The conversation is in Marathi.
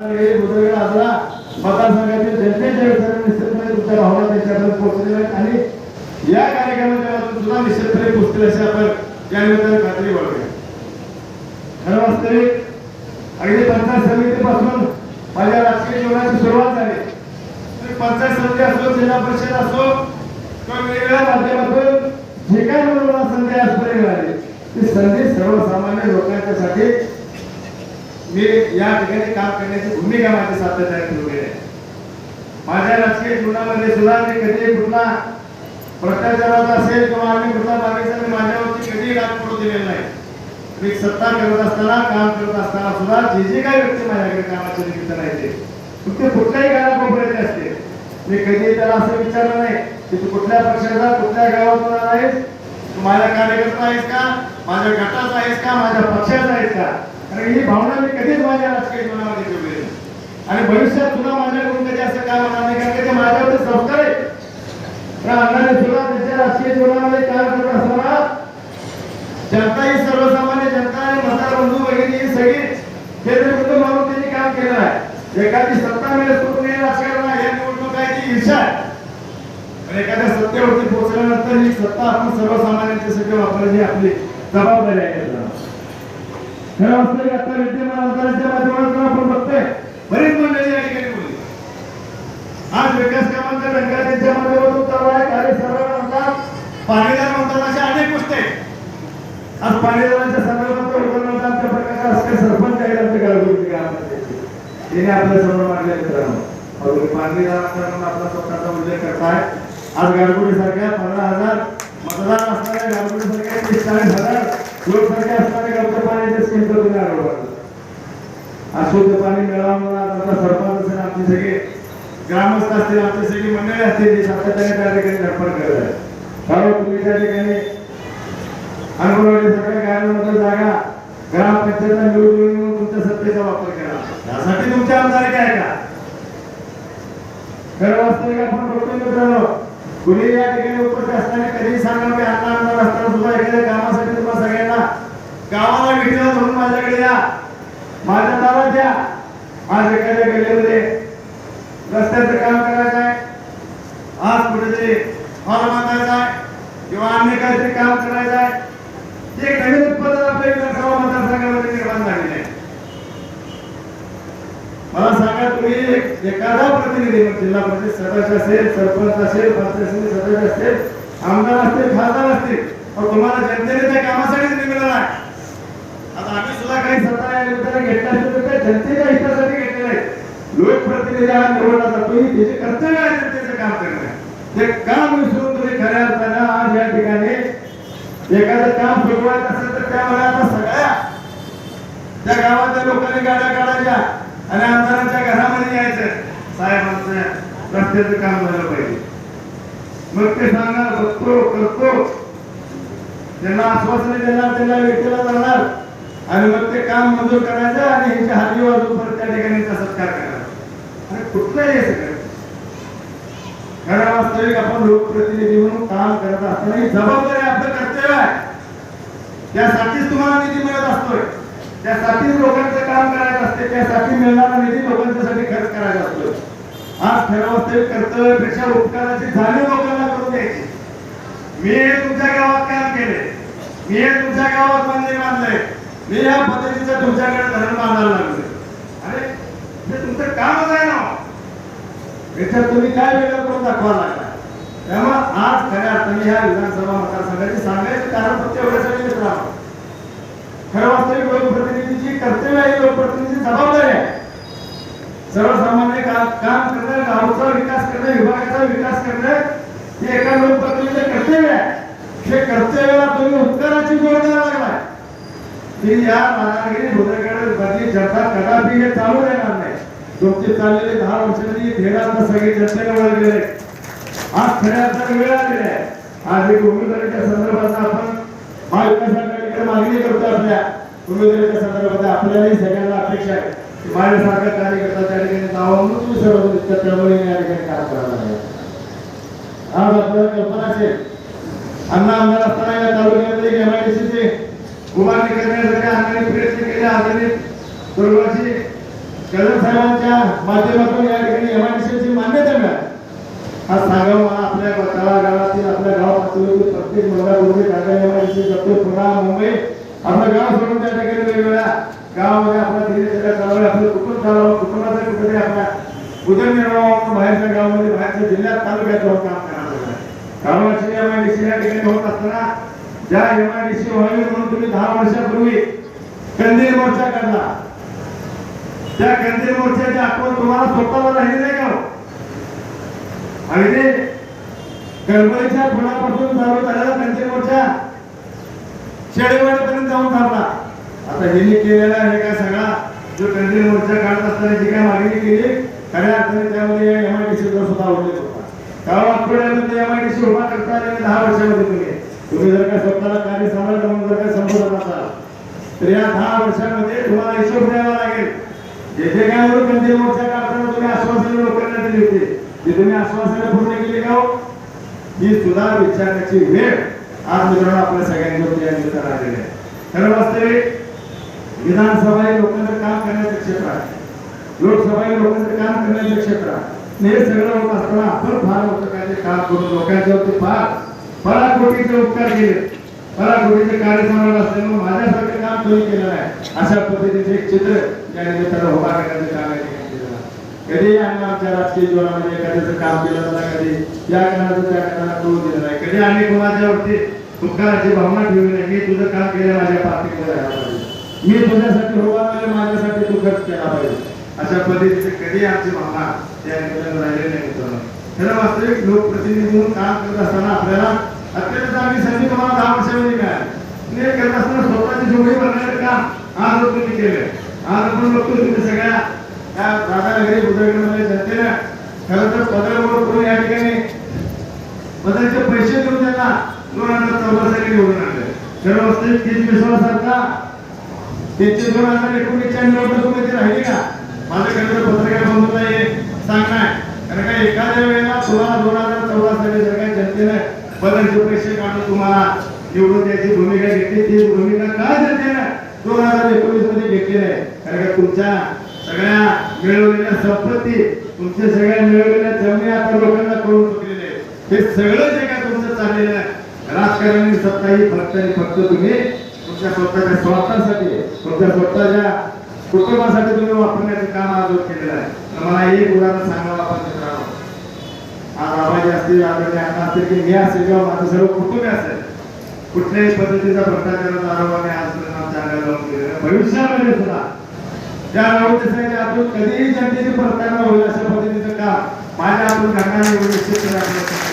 आपला मतदारसंघातील जनतेच्या विचाराने निश्चितपणे तुमच्या भावना पोहोचलेल्या आहेत आणि या कार्यक्रमाच्या माध्यमातून सुद्धा निश्चितपणे पोहोचतील अशी आपण या निमित्ताने खात्री बाळगूया खरं वास्तविक अगदी पंचायत समितीपासून माझ्या राजकीय जीवनाची सुरुवात झाली पंचायत समिती असो जिल्हा परिषद असो किंवा वेगवेगळ्या माध्यमातून जे काय मला संधी आजपर्यंत मिळाली. ती संधी सर्वसामान्य लोकांच्यासाठी मी या ठिकाणी काम करण्याची भूमिका माझी सातत्याने ठेवली आहे. माझ्या राजकीय जीवनामध्ये सुद्धा मी कधी कुठला भ्रष्टाचाराचा असेल किंवा आम्ही कुठला बाकीचा मी माझ्यावरती कधीही काम करू दिलेलं नाही. मी सत्ता करत असताना काम करत असताना सुद्धा जे जे काही व्यक्ती माझ्याकडे कामाचे निमित्त राहायचे फक्त कुठल्याही गावात असते. मी कधी त्याला असं विचारलं नाही की तू कुठल्या पक्षाचा कुठल्या गावातून आला आहेस? तू माझ्या कार्यकर्ता आहेस का? माझ्या गटाचा आहेस का? माझ्या पक्षाचा आहेस का? कारण ही भावना मी कधीच माझ्या राजकीय जीवनामध्ये ठेवलेली आणि भविष्यात सुद्धा माझ्याकडून कधी असं काम होणार नाही कारण ते माझ्यावरती संस्कार आहे त्या अण्णाने सुद्धा त्याच्या राजकीय जीवनामध्ये काम करत असताना जनता ही सर्वसामान्य जनता आणि मतदार बंधू भगिनी ही सगळी हे विरुद्ध कुटुंब म्हणून त्यांनी काम केलं आहे. एखादी सत्ता मिळेल तो राजकारण या निवडणुकाची इच्छा आहे एखाद्या सत्तेवरती पोहोचल्यानंतर ही सत्ता आपण सर्वसामान्यांच्यासाठी वापरायची आपली जबाबदारी आहे. खरं आता विद्यमान आमदारांच्या माध्यमातून आपण बघतोय बरीच मंडळी या ठिकाणी बोलली आज विकास कामांचा टंका माध्यमातून चालू आहे म्हणतात पाणीदार म्हणतात अशा अनेक गोष्टी आहेत आज पाणीदारांच्या संदर्भात उदाहरणार्थ आमच्या प्रकारचा असके सरपंच आहेत आमच्या गावामध्ये आपल्यासमोर मांडले मित्रांनो पाणीदारांचा आपला स्वतःचा उल्लेख करताय आज गारगुडी सारख्या पंधरा हजार मतदान असणाऱ्या गारगुडी सारख्या तीस चाळीस हजार लोकसंख्या तुम्ही अशुद्ध पाणी मिळावं म्हणून सरपंच असेल आमचे सगळे ग्रामस्थ असतील आमची सगळी मंडळी असतील जी सातत्याने त्या ठिकाणी धडपड करत आहे कारण तुम्ही त्या ठिकाणी अनुभवली सगळ्या गावांमध्ये जागा ग्रामपंचायतला निवडून तुमच्या सत्तेचा वापर केला यासाठी तुमच्या आमदार काय का? खरं वास्तविक आपण बघतोय मित्रांनो. कुणी या ठिकाणी उपस्थित असताना कधी सांगा की अण्णा आमदार असताना सुद्धा एखाद्या कामासाठी तुम्हाला सगळ्यांना गावाला भेटीला म्हणून माझ्याकडे या. माझ्या दारात या आज एखाद्या गल्लीमध्ये रस्त्याचं काम करायचं आहे आज कुठेतरी हॉल बांधायचा आहे किंवा अन्य काहीतरी काम करायचं आहे ते एक नवीन उत्पादन आपल्या विधानसभा मतदारसंघामध्ये निर्माण झालेले आहे मला सांगा तुम्ही एक- एखादा प्रतिनिधी मग जिल्हा परिषद सदस्य असेल सरपंच असेल पंचायत सदस्य असेल आमदार असतील खासदार असतील मग तुम्हाला जनतेने त्या कामासाठी निवडलं आहे आता आम्ही सुद्धा काही सत्ता या निमित्ताने घेतला असेल तर जनतेच्या हितासाठी घेतलेलं आहे. लोकप्रतिनिधी हा निवडला जातो ही त्याचे कर्तव्य आहे जनतेचं काम करणं. ते काम विसरून तुम्ही खऱ्या अर्थानं आज या ठिकाणी एखादं काम सुरुवात असेल तर त्यामुळे आता सगळ्या त्या गावातल्या लोकांनी गाड्या काढायच्या. आणि आमदारांच्या घरामध्ये यायचं साहेब रस्त्याचं काम झालं पाहिजे. मग ते सांगणार बघतो करतो. त्यांना आश्वासन देणार त्यांना व्यक्तीला जाणार. आणि मग ते काम मंजूर करायचं आणि ह्यांच्या हाती वाजून परत त्या ठिकाणी सत्कार करायचा आणि कुठलंही हे सगळं? खरं वास्तविक आपण लोकप्रतिनिधी म्हणून काम करत असताना ही जबाबदारी आपलं कर्तव्य आहे. त्यासाठीच तुम्हाला निधी मिळत असतोय. त्यासाठीच लोकांचं काम करायचं असते त्यासाठी मिळणारा निधी लोकांच्यासाठी खर्च करायचा असतो. आज खरं वास्तविक कर्तव्यापेक्षा उपकाराची जाणीव लोकांना करून द्यायची. मी हे तुमच्या गावात काम केले मी हे तुमच्या गावात मंदिर बांधले मी या पद्धतीचं तुमच्याकडे धरण बांधायला लागले अरे ते तुमचं कामच आहे ना हो. याच्यात तुम्ही काय वेगळं करून दाखवा लागला? त्यामुळे आज खऱ्या अर्थाने ह्या विधानसभा मतदारसंघाची सांगायचं कारण फक्त एवढ्यासाठी मित्रांनो. खरं वास्तविक लोकप्रतिनिधीची कर्तव्य आहे लोकप्रतिनिधीची जबाबदारी आहे. सर्वसामान्य काम करणं गावचा विकास करणं विभागाचा विकास करणं हे एका लोकप्रतिनिधीचं कर्तव्य आहे. हे कर्तव्याला तुम्ही उत्तराची जोड द्यायला लागलाय. ती या राधागिरी भुदरगड बदली जनता कदापि हे चालू देणार नाही. तुमचे चाललेले दहा वर्षांनी धेरात सगळे जनतेने वळलेले आज खऱ्या वेळ आलेली आहे. आज एक उमेदवारीच्या संदर्भात आपण महाविकास तर मागणी करतो असल्या उमेदवारीच्या संदर्भात. आपल्यालाही सगळ्यांना अपेक्षा आहे. की माझ्यासारखा कार्यकर्ता त्या ठिकाणी जावा म्हणून तुम्ही सर्व इतक्या त्यामुळे या ठिकाणी काम करायला लागले आज आपल्याला कल्पना असेल. अण्णा आमदार असताना या तालुक्यामध्ये एम आय डी एमआयडीसीचे उभारणी करण्यासाठी अण्णांनी प्रयत्न केले आदरणीय दुर्गाची कदम साहेबांच्या माध्यमातून या ठिकाणी एम आय डी एमआयडीसीची मान्यता मिळाली. हा सांगावं मला आपल्या तळागाळातील आपल्या गाव पातळीवरील प्रत्येक मंडळामध्ये मुलगी जातो. पुन्हा मुंबई. आपलं गाव सोडून त्या ठिकाणी वेगवेगळ्या गावामध्ये आपला धीरे चालवलं आपलं कुटुंब चालवलं कुटुंबाचं कुठेतरी आपला उदरनिर्वाह बाहेरच्या गावामध्ये बाहेरच्या जिल्ह्यात तालुक्यात जाऊन काम करायला कामाची एमआयडीसी या ठिकाणी होत असताना ज्या एमआयडीसी व्हावी म्हणून तुम्ही दहा वर्षापूर्वी कंदील मोर्चा काढला. त्या कंदील मोर्चाची आठवण तुम्हाला स्वतःला राहिली नाही का हो? अगदी गडबडीच्या ते फुलापासून चालू झाला कंदील मोर्चा शेडेवाडीपर्यंत जाऊन थांबला. आता हिने केलेला हे काय सगळा जो कंदील मोर्चा काढत असताना जी काय मागणी केली खऱ्या अर्थाने त्यामध्ये एम आय डी एमआयडीसी सुद्धा उल्लेख होता कारण आठवड्यामध्ये सी उभा करता आले दहा वर्षामध्ये तुम्ही. तुम्ही जर का स्वतःला कार्य सांभाळता म्हणून जर का संबोधत असाल तर या दहा वर्षामध्ये तुम्हाला हिशोब द्यावा लागेल. जेथे काय म्हणून कंदील मोर्चा काढताना तुम्ही आश्वासने लोकांना दिली होती. ती तुम्ही आश्वासने पूर्ण केली का हो? ही सुद्धा विचारण्याची वेळ आज मित्रांनो आपल्या सगळ्यांवरती या निमित्तानं आलेली आहे. खरं वास्तविक विधानसभा हे लोकांचं काम करण्याचं क्षेत्र आहे. लोकसभा हे लोकांचं काम करण्याचं क्षेत्र आहे. हे सगळं होत असताना आपण फार मोठं काम करून लोकांच्यावरती फार पराकोटीचे उपकार केले. पराकोटीचे कार्य सांभाळत असल्यामुळे माझ्यासारखं काम तुम्ही केलं आहे अशा पद्धतीचे चित्र या निमित्तानं उभा करण्याचं काम या ठिकाणी केलेलं आहे. कधी आम्ही आमच्या राजकीय जीवनामध्ये एखाद्याचं काम केलं नाही कधी? या कारणाचं त्या कारणाला करू दिलं नाही. कधी आम्ही कोणाच्यावरती उपकाराची भावना ठेवली नाही? मी तुझं काम केलं माझ्या पार्टीमध्ये राहायला पाहिजे. मी तुझ्यासाठी होवा राहिलो माझ्यासाठी तू खर्च केला पाहिजे. अशा पद्धतीचे कधी आमची भावना त्या ठिकाणी राहिली नाही मित्रांनो. खरं वास्तविक लोकप्रतिनिधी म्हणून काम करत असताना आपल्याला अत्यंत चांगली संधी तुम्हाला दहा वर्षामध्ये मिळाली. करत असताना स्वतःची जोडी भरण्याचं काम आज लोक केलं आज आपण बघतो तुम्ही सगळ्या त्या राधानगरी बुद्रगडमध्ये जनतेला खरं तर पदर पदरवर करून या ठिकाणी पदरचे पैसे देऊन त्यांना दोन हजार चौदा साली निवडून आणले. खरं तीन तीस विश्वासारखा त्यांचे दोन हजार एकोणीसच्या निवडणुकीमध्ये राहिली का? माझं खरं तर पत्रकार बंधूला हे सांगणं आहे. कारण का एखाद्या वेळेला सोळा दोन हजार चौदा साली जर काही जनतेने पदरचे पैसे काढून तुम्हाला निवडून त्याची भूमिका घेतली ती भूमिका का जनतेने दोन हजार एकोणीसमध्ये घेतली नाही? कारण का तुमच्या सगळ्या मिळवलेल्या संपत्ती तुमच्या सगळ्या मिळवलेल्या जमिनी आता लोकांना कळून चुकलेले हे सगळं जे काय तुमचं चाललेलं आहे राजकारणी सत्ता ही फक्त आणि फक्त तुम्ही तुमच्या स्वतःच्या स्वार्थासाठी तुमच्या स्वतःच्या कुटुंबासाठी तुम्ही वापरण्याचं काम आज केलेलं आहे. तर मला एक उदाहरण सांगावं आपण मित्रांनो. आज आबाजी असतील आदरणीय अण्णा असतील की मी असेल किंवा माझं सर्व कुटुंब असेल कुठल्याही पद्धतीचा भ्रष्टाचाराचा आरोप आम्ही आजपर्यंत आमच्या अंगाला भविष्यामध्ये सुद्धा त्या राऊत देसाईच्या हातून कधीही जनतेची प्रतारणा होईल अशा पद्धतीचं काम माझ्या आपण घटना नाही एवढं निश्चित